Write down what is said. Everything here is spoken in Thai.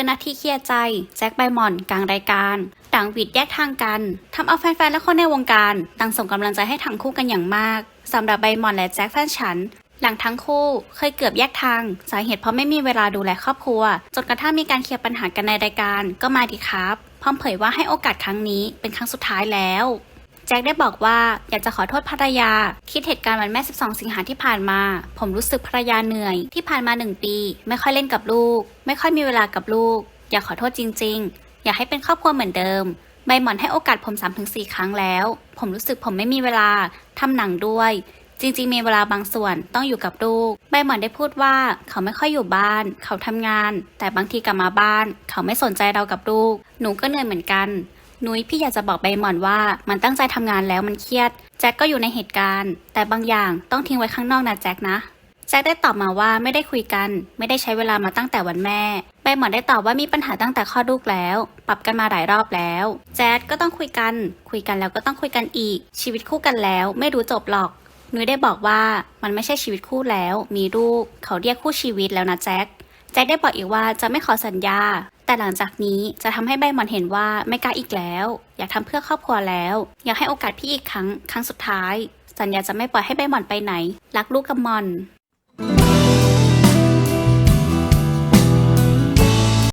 ปิดนาทีเคลียร์ใจ แจ็คใบมอนกลางรายการต่างหวิดแยกทางกันทำเอาแฟนๆและคนในวงการต่างส่งกำลังใจให้ทั้งคู่กันอย่างมากสำหรับใบมอนและแจ็คแฟนฉัน หลังทั้งคู่เคยเกือบแยกทาง สาเหตุเพราะไม่มีเวลาดูแลครอบครัว จนกระทั่งมีการเคลียร์ปัญหากันในรายการก็มาดีครับ พร้อมเผยว่าให้โอกาสครั้งนี้เป็นครั้งสุดท้ายแล้ว จ็คได้บอกว่าอยากจะขอโทษภรรยา คิดเหตุการณ์วันแม่ 12 สิงหาที่ผ่านมา ผมรู้สึกภรรยาเหนื่อย ที่ผ่านมาหนึ่งปี ไม่ค่อยเล่นกับลูก ไม่ค่อยมีเวลากับลูก อยากขอโทษจริง ๆ อยากให้เป็นครอบครัวเหมือนเดิมใบหมอนให้โอกาสผม 3-4 ครั้งแล้ว ผมรู้สึกผมไม่มีเวลาทำหนังด้วย จริงๆ มีเวลาบางส่วนต้องอยู่กับลูก ใบหมอนได้พูดว่าเขาไม่ค่อยอยู่บ้าน เขาทำงาน แต่บางทีกลับมาบ้าน เขาไม่สนใจเรากับลูก หนูก็เหนื่อยเหมือนกัน นุ้ยพี่อยากจะบอกใบหมอนว่ามันตั้งใจทำงานแล้วมันเครียด แจ็คก็อยู่ในเหตุการณ์ แต่บางอย่างต้องทิ้งไว้ข้างนอกนะแจ็คนะ แจ็คได้ตอบมาว่าไม่ได้คุยกัน ไม่ได้ใช้เวลามาตั้งแต่วันแม่ ใบหมอนได้ตอบว่ามีปัญหาตั้งแต่คลอดลูกแล้ว ปรับกันมาหลายรอบแล้ว แจ็คก็ต้องคุยกัน คุยกันแล้วก็ต้องคุยกันอีก ชีวิตคู่กันแล้ว ไม่รู้จบหรอกนุ้ยได้บอกว่ามันไม่ใช่ชีวิตคู่แล้ว มีลูกเขาเรียกคู่ชีวิตแล้วนะแจ็คแจ็คได้บอกอีกว่าจะไม่ขอสัญญา แต่หลังจากนี้จะทำให้ใบหมอนเห็นว่าไม่กล้าอีกแล้ว อยากทำเพื่อครอบครัวแล้ว อยากให้โอกาสพี่อีกครั้ง ครั้งสุดท้าย สัญญาจะไม่ปล่อยให้ใบหมอนไปไหน รักลูกกับมอน